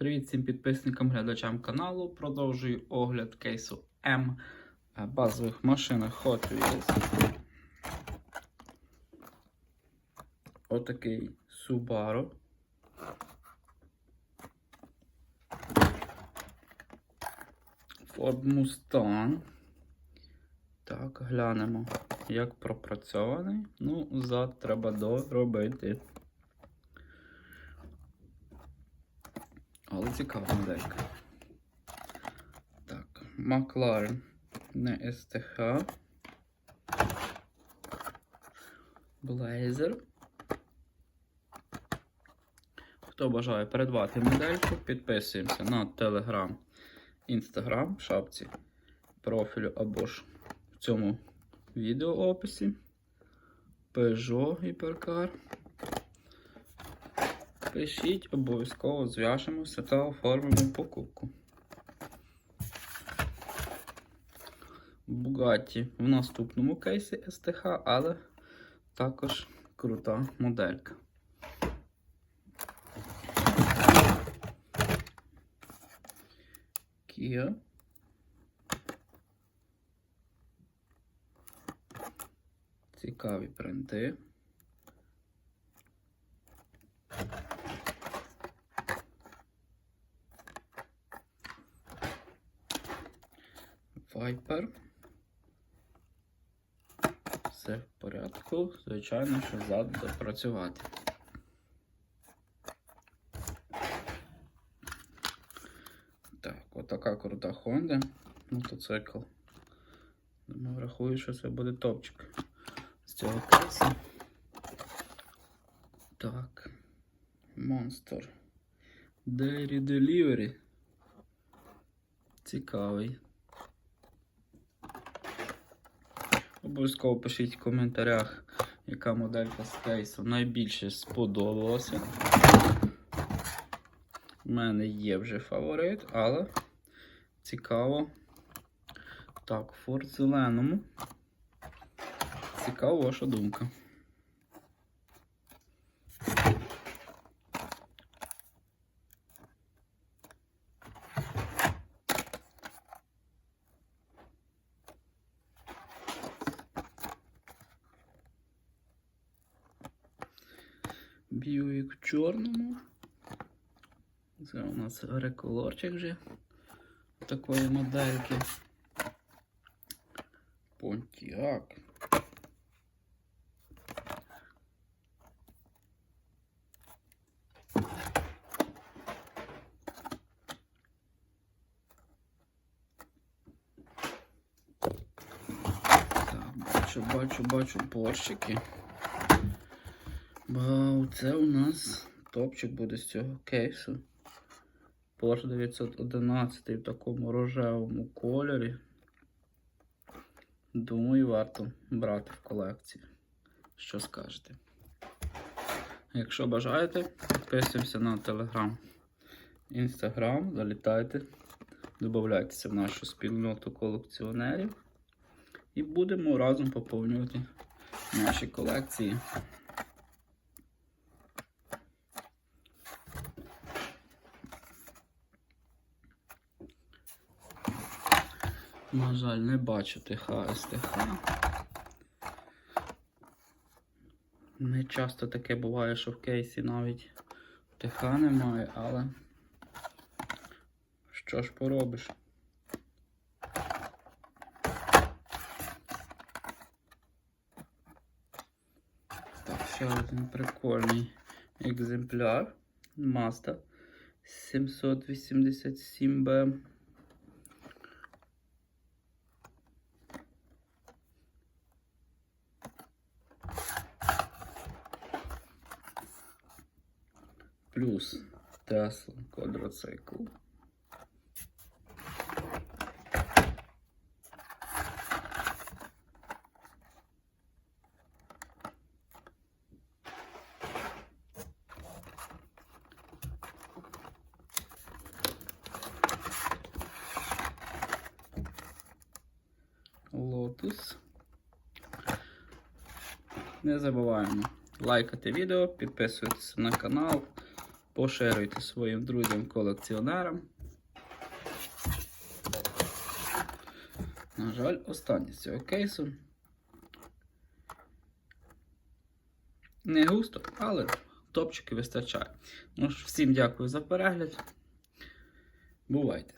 Привіт всім підписникам, глядачам каналу. Продовжую огляд кейсу М е, базових машинах Hot Wheels. Отакий Subaru. Ford Mustang. Так, глянемо, як пропрацьований. Ну, зад треба доробити. Але цікава моделька. Так, McLaren не СТХ. Blazer. Хто бажає придбати модельку, підписуємося на Telegram, Instagram в шапці профілю або ж в цьому відеоописі. Peugeot Hypercar. Пишіть, обов'язково зв'яжемося та оформимо покупку. Bugatti в наступному кейсі СТХ, але також крута моделька. Kia. Цікаві принти. Viper. Все в порядку. Звичайно, що ззаду допрацювати. Так, отака крута Honda. Мотоцикл. Думаю, врахую, що це буде топчик з цього кейсу. Так. Monster. Dairy Delivery. Цікавий. Обов'язково пишіть в коментарях, яка моделька з кейсу найбільше сподобалася. У мене є вже фаворит, але цікаво. Так, Ford зеленому. Цікава ваша думка. Бьюік в чорному. Це у нас реколорчик вже такої модельки. Понтіак. Бачу, бачу, бачу борщики. Вау, це у нас топчик буде з цього кейсу. Porsche 911 в такому рожевому кольорі. Думаю, варто брати в колекцію. Що скажете? Якщо бажаєте, підписуємося на Telegram, Instagram, залітайте, додайтеся в нашу спільноту колекціонерів і будемо разом поповнювати наші колекції. На жаль, не бачу ТХ СТХ. Не часто таке буває, що в кейсі навіть ТХ немає, але що ж поробиш? Так, ще один прикольний екземпляр Mazda 787B. Плюс Tesla квадроцикл. Lotus. Не забуваємо лайкати відео, підписуватися на канал. Поширюйте своїм друзям-колекціонерам. На жаль, останній з цього кейсу. Не густо, але топчики вистачає. Ну ж, всім дякую за перегляд. Бувайте!